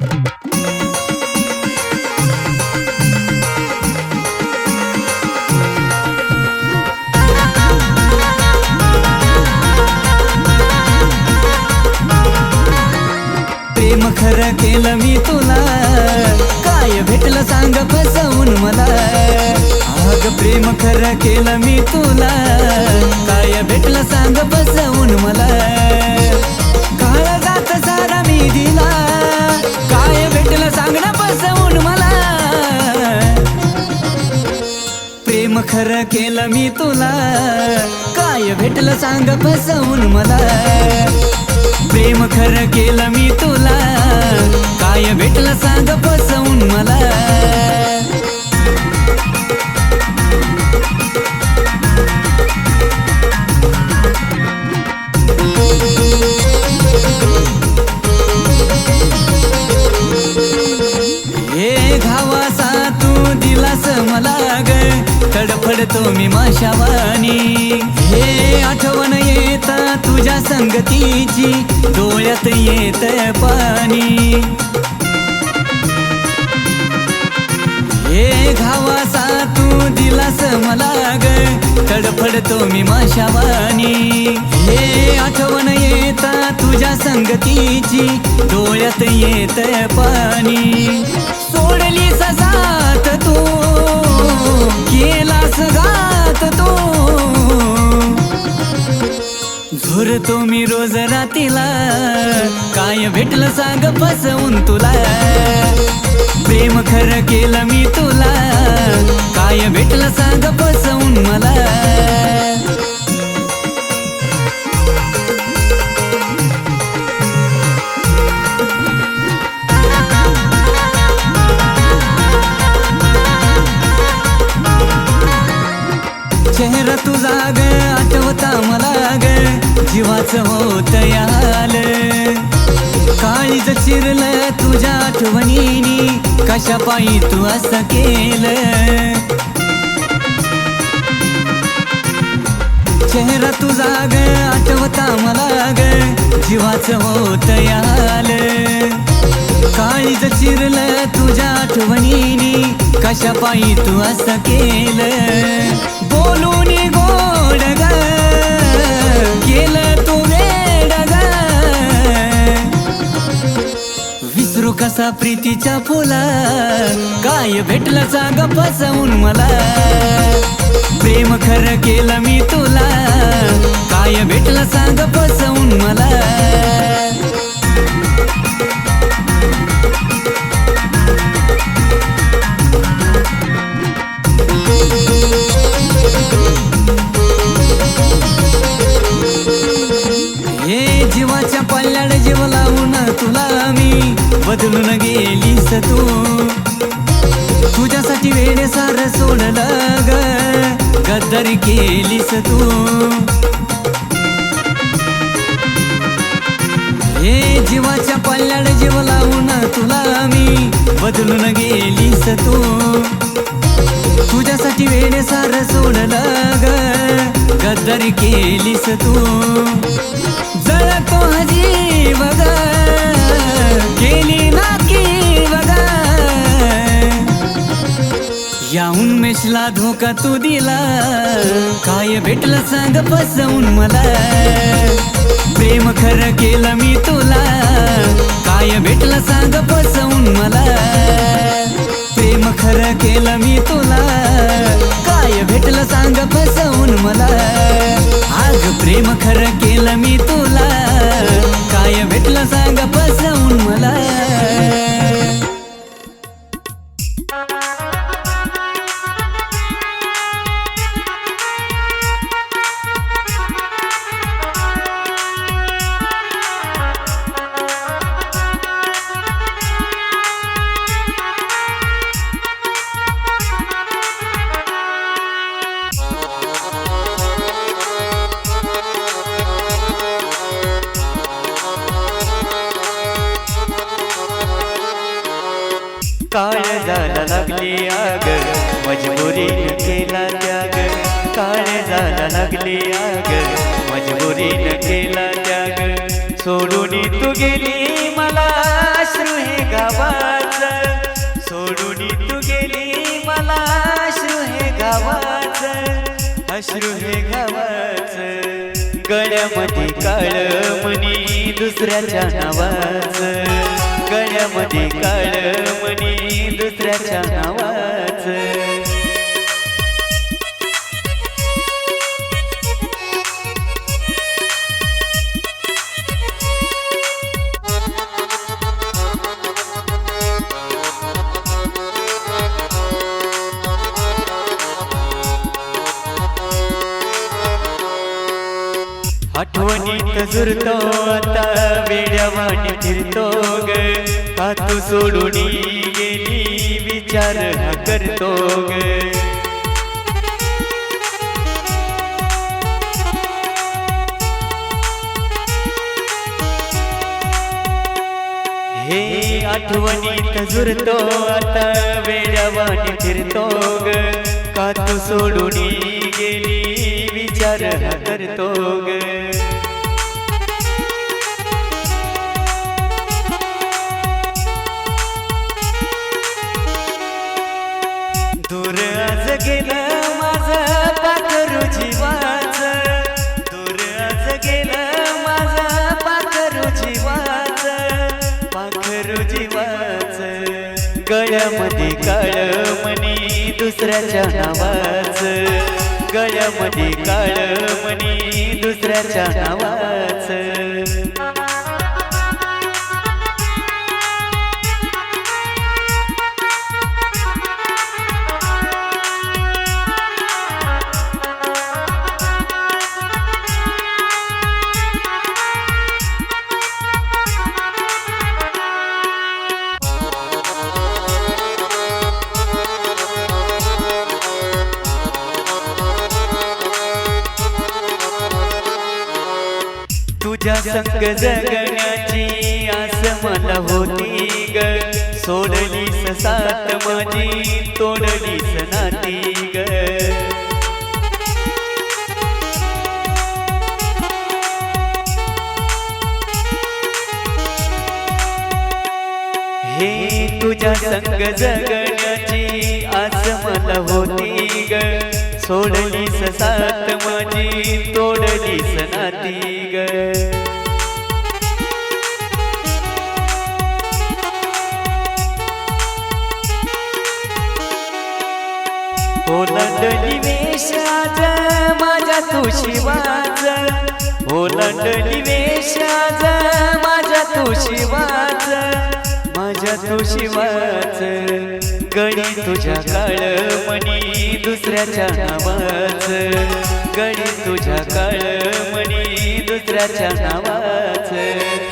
प्रेम खरं केलं मी तुला. काय भेटलं सांग फसवून मला. अग प्रेम खरं केलं मी तुला. काय भेटलं सांग फसवून मला. काळ जात सारा मी दिला. प्रेम खरं केलं मी तुला. काय भेटलं सांग फसवून मला. प्रेम खरं केलं मी तुला. काय भेटलं सांग फसवून मला. तडफडतो मी माशावानी. हे आठवण येत तुझ्या संगतीची डोळ्यात येत पाणी. हे घावासा तू दिलास मला ग तडफडतो मी माशावानी. हे आठवण येत तुझ्या संगतीची डोळ्यात येत पाणी. सोडली सजात तू केला घात तो. झुरतो मी रोज रातीला. काय भेटलं सांग फसवून तुला. प्रेम खरं केलं मी तुला. काय भेटलं सांग फसवून मला. चेहरा तुझा ग आठवता मला ग. जीवाच होत याल. काळीज चिरलं तुझ्या आठवणीनी कशा पायी तू असं केलं? चेहरा तुझा ग आठवता मला ग. जीवाच होत याल. काळीज चिरलं तुझ्या आठवणीनी कशा पायी तू असं केलं? बोलून गोड ग. केलं तू वेड ग. विसरू कसा प्रीतीच्या फुला? काय भेटलं सांग फसवून मला. प्रेम खरं केलं मी तुला. काय भेटलं सांग फसवून मला. जीव लावून तुला मी बदलून गेलीस तू. तुझ्यासाठी वेळे सार सोडलं ग गद्दारी केलीस तू. हे जीवाच्या पल्ल्याड जीव लावून तुला मी बदलून गेलीस तू. तुझ्यासाठी वेळे सार सोडलं ग गद्दारी केलीस तू. याहून मेशला धोका तू दिला. काय भेटलं सांग फसवून मला. प्रेम खरं केलं मी तुला. काय भेटलं सांग फसवून मला. प्रेम खरं केलं मी तुला. काय भेटलं सांग फसवून मला? आग प्रेम खर केलं मी तुला. काय भेटलं सांग फसवून मला? टाकले आग. मजबुरीन केला त्याग. सोडून तू गेली मला श्रू हे गावाचा. सोडून तू गेली मला श्रू हे गावाचा. अश्रू हे गावाचं. गळ्यामध्ये काळ मनी दुसऱ्याच्या नावाच. गळ्यामध्ये काळ मनी दुसऱ्याच्या नावाच. आठवणीत आता वेड्यावाने फिरतो ग. पातू सोडून गेली विचार करतो ग. हे आठवणीत जुरतो आता वेड्यावाने फिरतो ग. का तू सोडून गेली विचार करतो ग. गळ्यामध्ये काळ मणी दुसऱ्याच्या नावाच. गळ्यामध्ये काळ मणी दुसऱ्याच्या नावाच. संग जगण्याची आस मला होती ग. सोडली सात माझी तोडली सनाती ग. हे तुझ्या संग जगण्याची आस मला होती ग. सोडली साथ माझी तोडली सनाती ग. माझ्या तू शिवाच ओलांडली वेश माझ्या तू माझ्या तुशिवाच गणी तुझ्या काळमणी दुसऱ्याच्या नावाच गणी तुझ्या काळमणी दुसऱ्याच्या नावाच.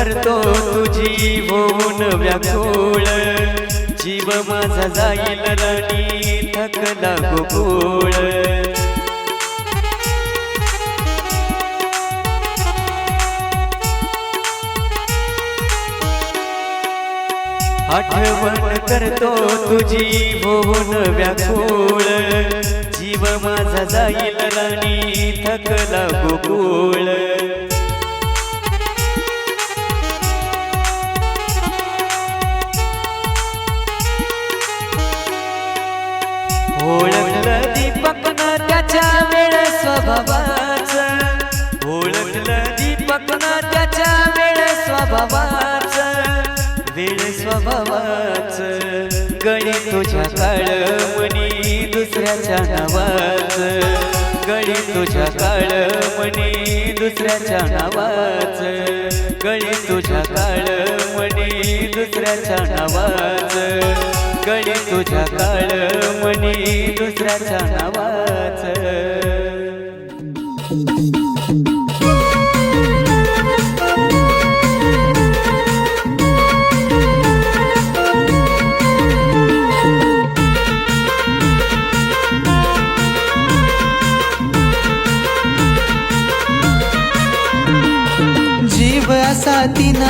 करतो तुझी होऊन व्याकुळ. जीव माझा जाईल राणी थकला गोकुळ आठवण करतो तुझी होऊन व्याकुळ. जीव माझा जाईल राणी थकला गोकुळ दीपक त्याच्या वेळ स्वभावाच. ओळखलं दीपक त्याच्या वेळ स्वभावाच. वेळ स्वभावाच. गणी तुझ्या काळमणी दुसऱ्याच्या नावाच. गणी तुझ्या काळमणी दुसऱ्याच्या नावाच. गणी तुझ्या काळमणी दुसऱ्याच्या नावाच. गणी तुझ्या काळ मणी दुसऱ्याच्या नावाच.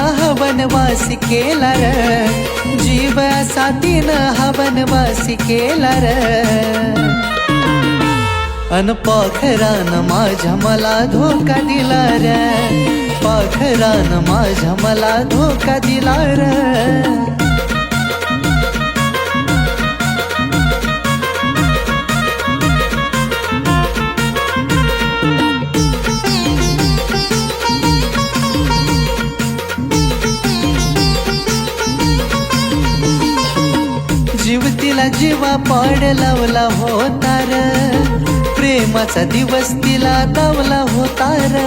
साथीनं हवनवास केला र जीव साथीनं हवनवासी केला र अन पाखरान माझ्या मला धोका दिला र पाखरान माझ्या मला धोका दिला र तिला जीवा पाड लावला होता र प्रेमाचा दिवस तिला दावला होता र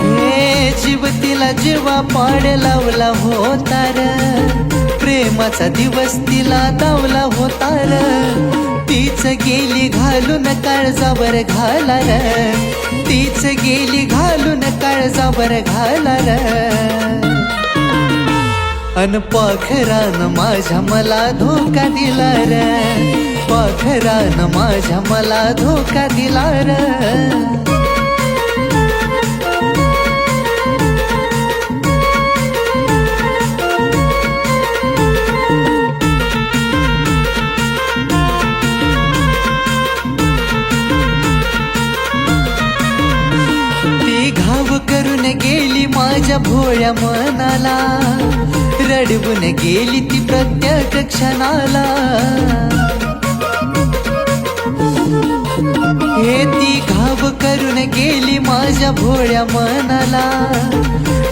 हे जीव तिला जीवा पाड लावला होता र प्रेमाचा दिवस तिला दावला होता र तीच गेली घालून काळजावर घाला र तीच गेली घालून काळजावर घाला र अन पाखरान माझ्या मला धोका दिला र. पाखरान माझ्या मला धोका दिला र. ती घाव करून गेली माझ्या भोळ्या मनाला. रडवून गेली ती प्रत्येक क्षणाला. हे ती घाब करून गेली माझ्या भोळ्या मनाला.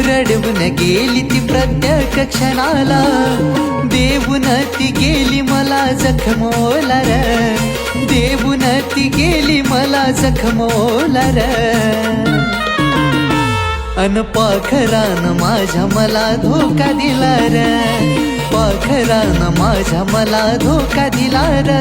रडवून गेली ती प्रत्येक क्षणाला. देऊन ती गेली मला जखमोला र देऊन ती गेली मला जखमोला र अन पाखरान माझ्या मला धोका दिला र. पाखरान माझ्या मला धोका दिला र.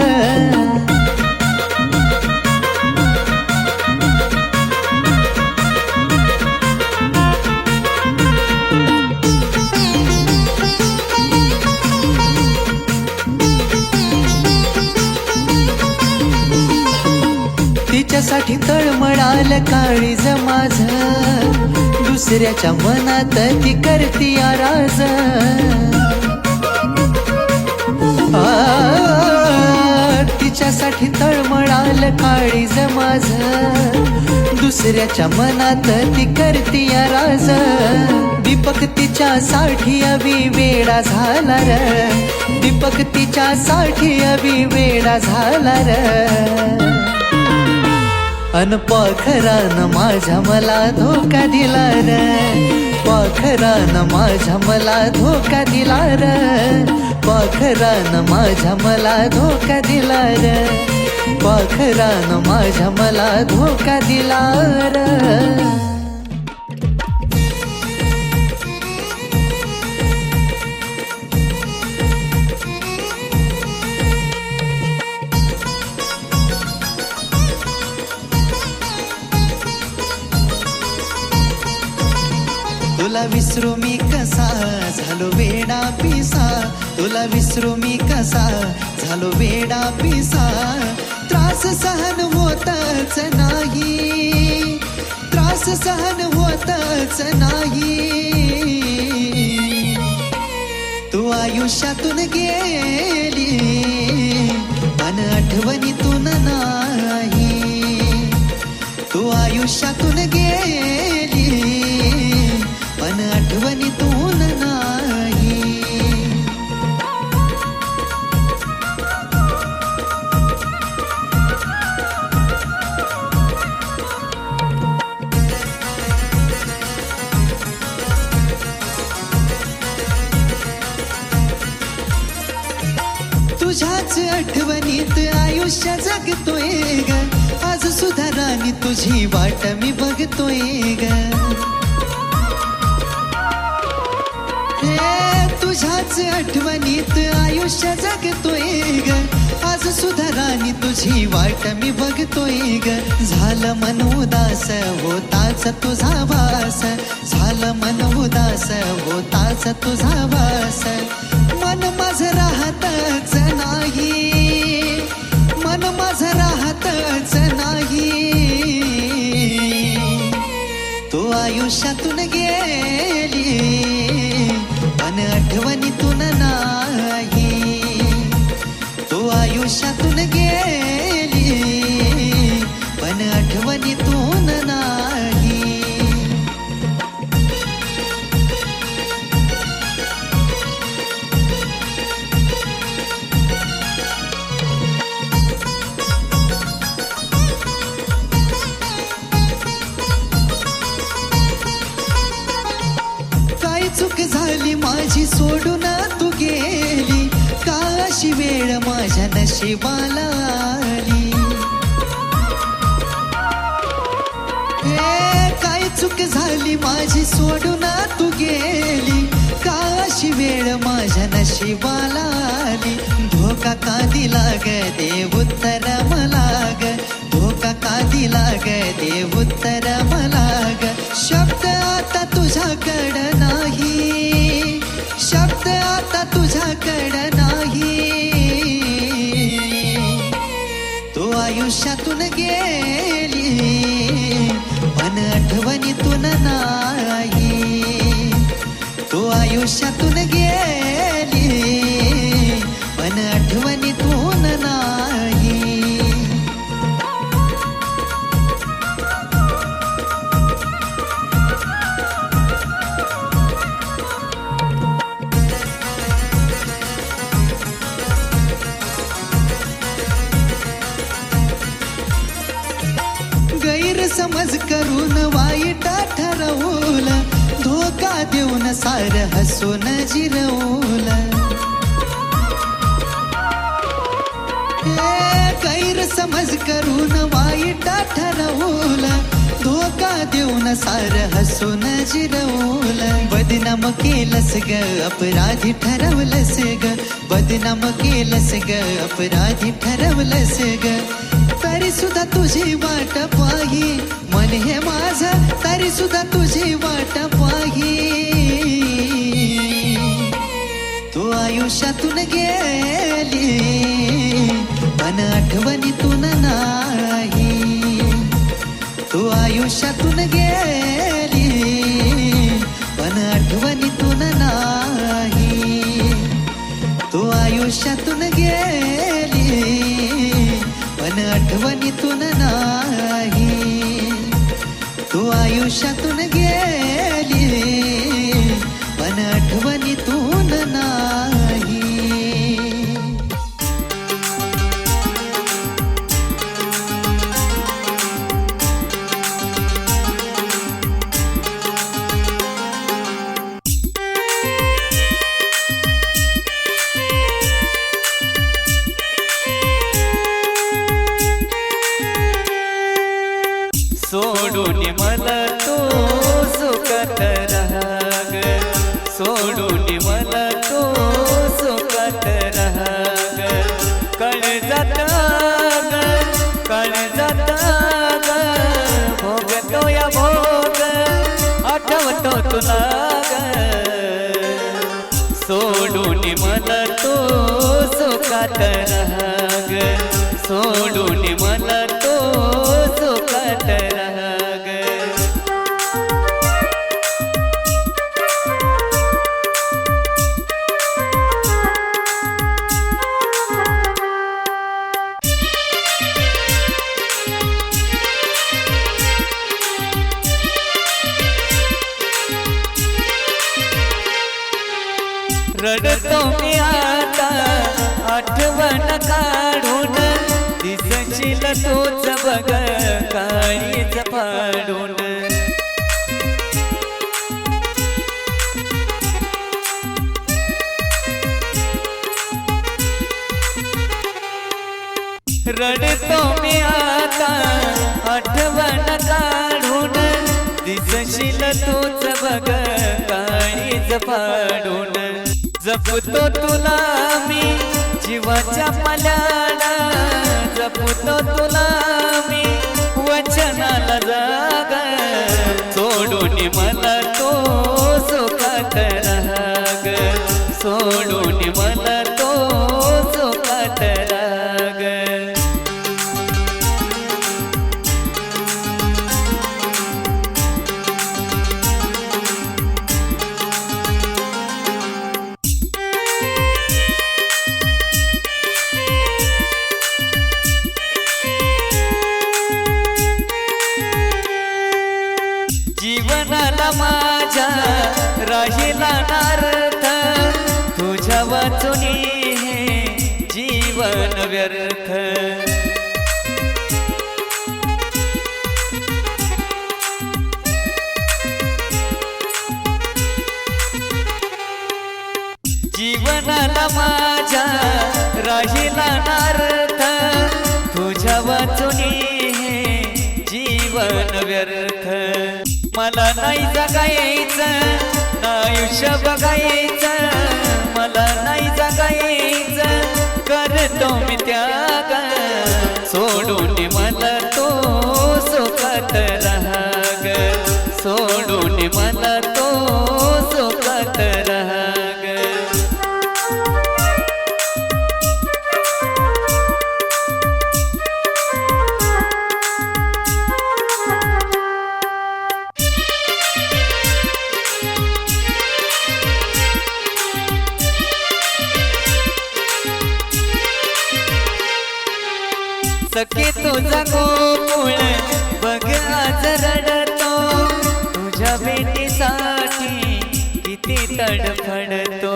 तिच्यासाठी तळमळाल काळीज माझ. दुसऱ्याच्या मनात ती करती आराज. तिच्यासाठी तळमळाल काळीज जमाज. दुसऱ्याच्या मनात ती करती आराज. दीपक तिच्यासाठी अवी वेडा झाला र. दीपक तिच्यासाठी अवी वेडा झाला र. अन पाखरान माझ्या मला धोका दिला र. पाखरान माझ्या मला धोका दिला र. पाखरान माझ्या मला धोका दिला र. पाखरान माझ्या मला धोका दिला र. विसरू मी कसा? झालो वेडा पिसा. तुला विसरू मी कसा? झालो वेडा पिसा. त्रास सहन होतच नाही. त्रास सहन होतच नाही. तू आयुष्यातून गेली अन आठवणीतून नाही. तू आयुष्यातून गेली तुझ्याच आठवणीत आयुष्य जगतोय ग. आज सुधारानी तुझी वाट मी बघतोय ग. आठवणीत आयुष्य जगतोय ग. आज सुधा राणी तुझी वाट मी बघतोय ग. झालं मन उदास होताच तुझा वास. झालं मन उदास होताच तुझा वास. मन माझ राहतच नाही. मन माझ राहतच नाही. तू आयुष्यातून गे चूक झाली माझी सोडून तू गेली. का अशी वेळ माझ्या नशिबाला आली? धोका का दिला ग देव उत्तर मला ग. धोका का दिला ग देव उत्तर मला ग. शब्द आता तुझ्याकडं नाही. शब्द आता तुझ्याकडं नाही. तू आयुष्यातून गेली. तू आयुष्यातून गेली देऊन सार हसून जिरवलं हे गैरसमज करून वाईट ठरवलं धोका देऊन सार हसून जिरवलं बदनाम केलंस ग अपराधी ठरवलंस ग. बदनाम केलंस ग अपराधी ठरवलंस ग. तरी सुद्धा तुझी वाट पाही. मन हे माझं तरी सुद्धा तुझी वाट पाही. तू आयुष्यातून गेली पण आठवणीतून नाही. तू आयुष्यातून गेली पण आठवणीतून नाही. तू आयुष्यातून गेली आठवणीतून नाही. तू आयुष्यातून गे सुखात राग सोडून मला काळीच पाडून. रडतो मी आता आठवण काढून. दिसशील तूच बघ काळीच पाडून. जपतो तुला मी जीवाच्या मल्याला जपतो तुला मी वचनाला जाग सोडून मला तो सुखात राग सोडून मला तो सुखात राग व्यर्थ। जीवनाला माझ्या राहिला नार्थ तुझ्या वाचुनी हे जीवन व्यर्थ. मला नाही जगायचं आयुष्य बघायचं तुझ्या भेटीसाठी किती तडफडतो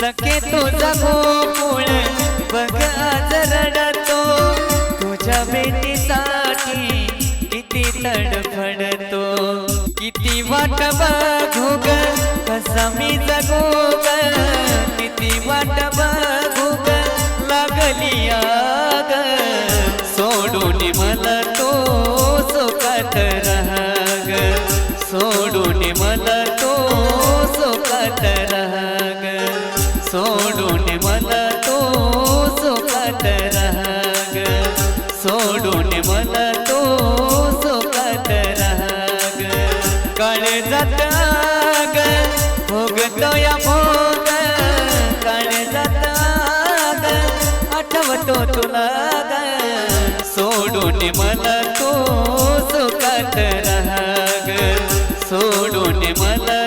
सखे तुझा गोकुळ बघ आज रडतो. तुझ्या भेटीसाठी किती तडफडतो किती वाट बघू ग. कसा मी जगू किती वाट बघू लागली आग. सोडून मला तो सुखात राग सोडून मला तो सोडून मला तो सुखात राहाग सोडून मला